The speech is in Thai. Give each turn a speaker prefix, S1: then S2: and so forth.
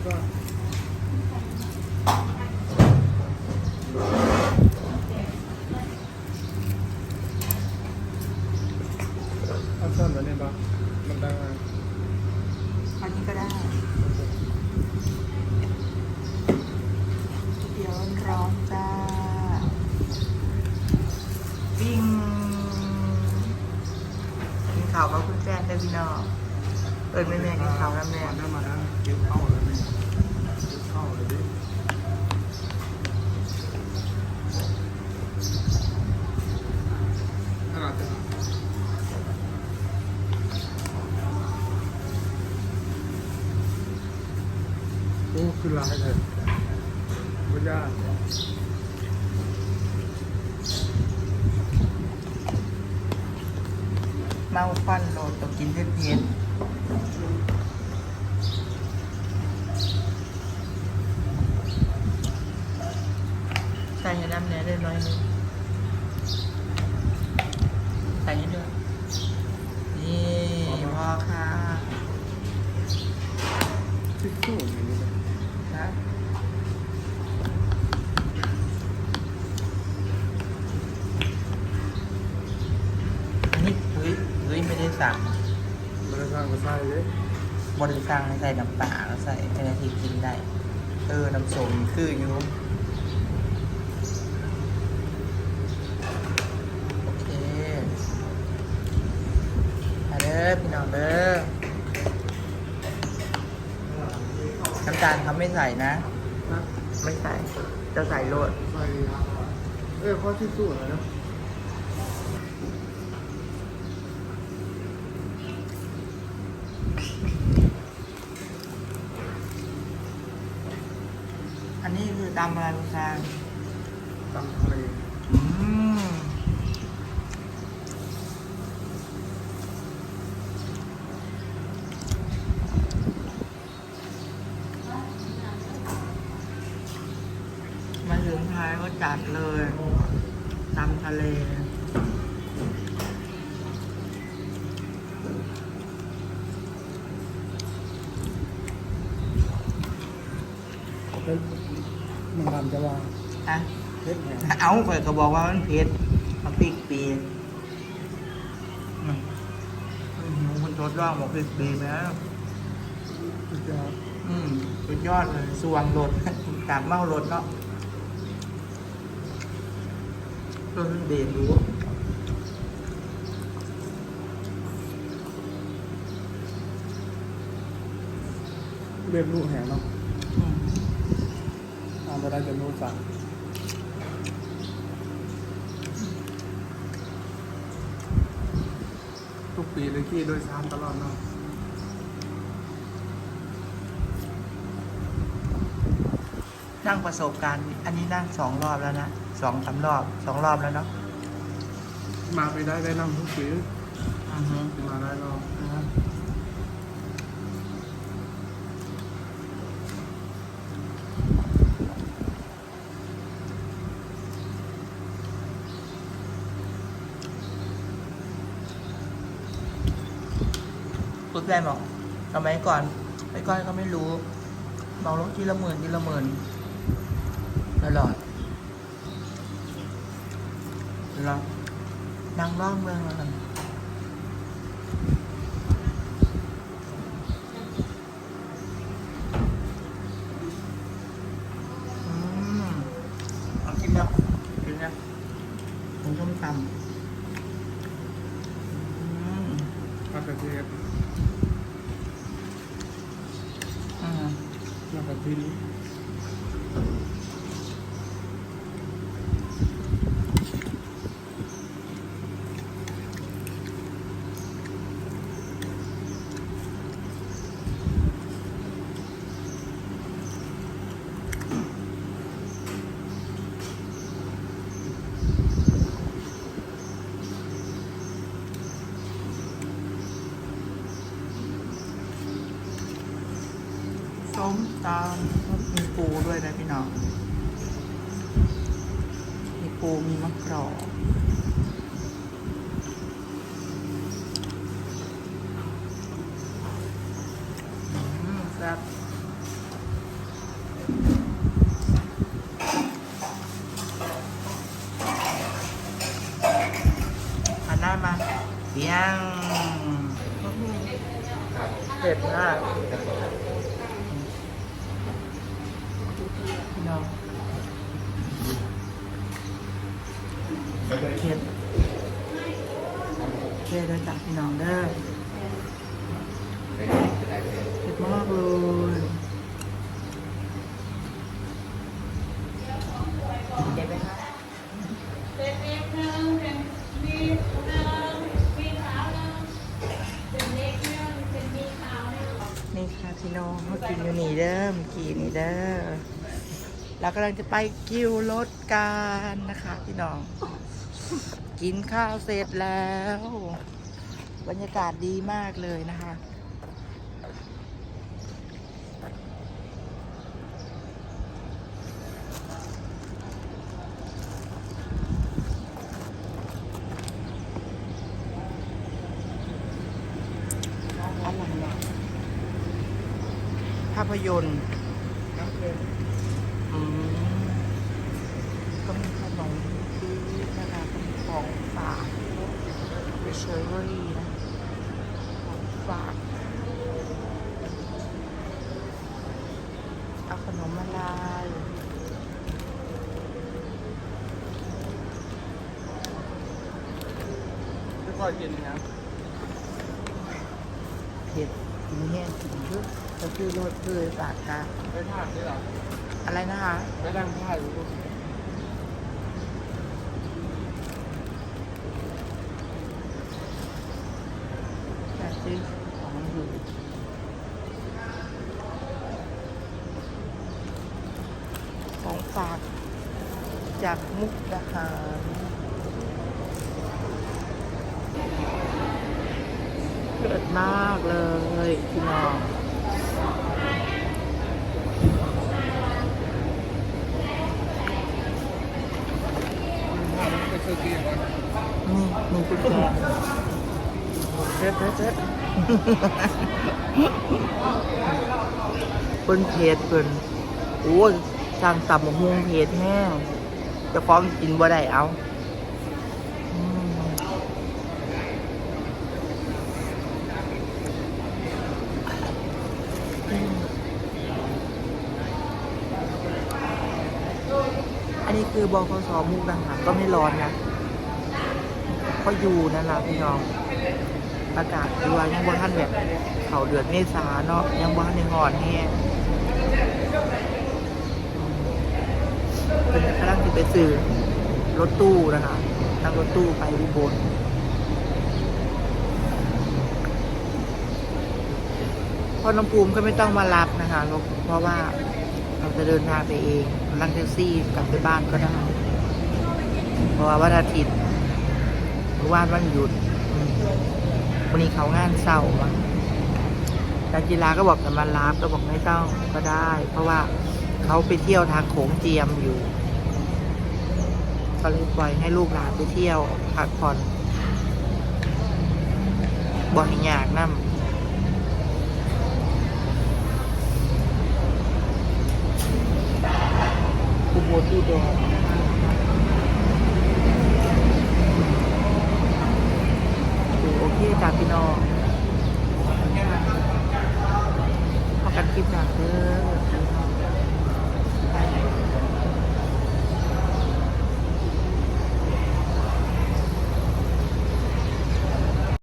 S1: ดีกว่าเอาซ่อนไว้ในบ้านมันได้ไหม
S2: อันนี้ก็ได้ เดี๋ยวร้อนจ้าปิ้งกินข้าวกับคุณแฟนได้อพี่น้องเอิญแม่แม่กินข้าวน้ำแม่
S1: มาได้มาได้เก็บเข้าเลยนี่เก็บเข้าเลยดิขนาดจะโอ้คือ ลายเลยไม่ยาก
S2: เมาฟันโลดต้องกินเผ็ดเผ็ดใส่ให้น้ำเนื้อได้น้อยนึงใส่ให้ด้วยนี่พอค้า
S1: งนี้เลย
S2: นะ อันนี้เฮ้ยเฮ้ยไม่ได้สั่ง
S1: มันจะสร้างมาใส่เลย
S2: บริสั่งให้ใส่น้ำปลาแล้วใส่เป็นอาทิตย์กินได้ เออ น้ำส้มคืออยู่โอเคมาเด้อพี่น้องเด้อน้ำตาลเขาไม่ใส่นะ
S1: นะ
S2: ไม่ใส่ จะใส่โรด
S1: ใส่เออข้อที่สู้อะไรนะ
S2: นนี้คือตำอะไรคุณซาง
S1: ตำทะเล
S2: อืมมาถึงท้ายก็จัดเลยตำทะเล
S1: เฮ้ยมันทำจะวาง
S2: อะ
S1: เล็ดแหง
S2: เอาไปก็บอกว่ามันเผ็ดมาพริกปีอืมอืมคุณทดลองบอกพริกปีแล้ว
S1: สุดยอด
S2: อืมสุดยอดเลยสวงรถ กากเมารถเนาะต้นเดนรู้
S1: เรียบรูแหงเนาะ
S2: อืม
S1: เอาไปได้จะรูสั่ง ทุกปีเลยขี้โดยสารตลอดเนาะ
S2: นั่งประสบการณ์ อันนี้นั่งสองรอบแล้วนะสองสามรอบสองรอบแล้วเนาะ
S1: มาไปได้ได้นั่งทุกปี
S2: อือฮึ
S1: มาได้รอบ
S2: คุณแฟนบอกสมัยก่อนไปก่อนก็ไม่รู้เมารถทีละหมื่นทีละหมื่นตลอดแล้วนั่งร่องเมืองแล้วกันอืมเอากินแล้วกินแล้วผมต้มตำอืม
S1: มากระเทียม
S2: อืม
S1: ม
S2: ส้มตามมีปูด้วยนะพี่น้อง มีปูมีมะกรอกครับหันหน้ามาเปียงเจ็บมาก พี่น้องเผ็ดเผ็ดด้วยจ้ะ
S3: พี่น้องเด้อ นี่
S2: ค่ะพี่น้องเขากินอยู่นี่เด้อมกินนี่เด้อเรากำลังจะไปกิ้วรถกันนะคะ พี่น้อง กินข้าวเสร็จแล้ว บรรยากาศดีมากเลยนะคะ อะไรเนี่ยภา พยนตร์
S1: น้ำเค็ม
S2: อืมก็มีขนมปี๊บนะคะก็มีของฝากเป็นเชอรี่นะของฝากเอาขนมมาลาย
S1: ไม่ค่อยกินนะ
S2: เผ็ดกินแห้งกินเยอะ ก็คือรสคือฝากกา
S1: ไม่พลาดนี่หรอ
S2: อะไรนะคะ
S1: ไม่ดังพลาดรู้
S2: อยากซื้อของอยู่ของฝากจากมุกดาหารเกิดมากเลยพี่น้อง
S1: ไปซื้อกินก่อน
S2: นี่มีกุญแจเร็ดเร็ดเร็ดเปิ้นเพจเปิ้นโอ้ยสร้างตำบักฮวงเพจแห้งจะฟ้องกินบ่ได้เอาอันนี้คือบคสมุกดาหาก็ไม่ร้อนนะ ก็อยู่นั่นแหละพี่น้องประกาศด้วยยังบ่ท่านแบบเขาเดือดเมษาเนาะยังบ่ทันในหอนแห้งเป็นกำลังจะไปซื้อรถตู้นะคะนั่งรถตู้ไปอุบลพอน้ำภูมิก็ไม่ต้องมารับนะคะเราเพราะว่าเราจะเดินทางไปเองนั่งแท็กซี่กลับไปบ้านก็ได้ เพราะว่าวันอาทิตย์ เมื่อวานวันหยุดวันนี้เขางานเศร้ามาการกีฬาก็บอกจะมารับก็บอกไม่ต้องก็ได้ เพราะว่าเขาไปเที่ยวทางโขงเจียมอยู่ก็เลยปล่อยให้ลูกหลานไปเที่ยวพักผ่อนบ่ให้ยากนั่มอุบลอุดรโอเคจ้า พี่น้องพอกันคลิปหนักเด้อ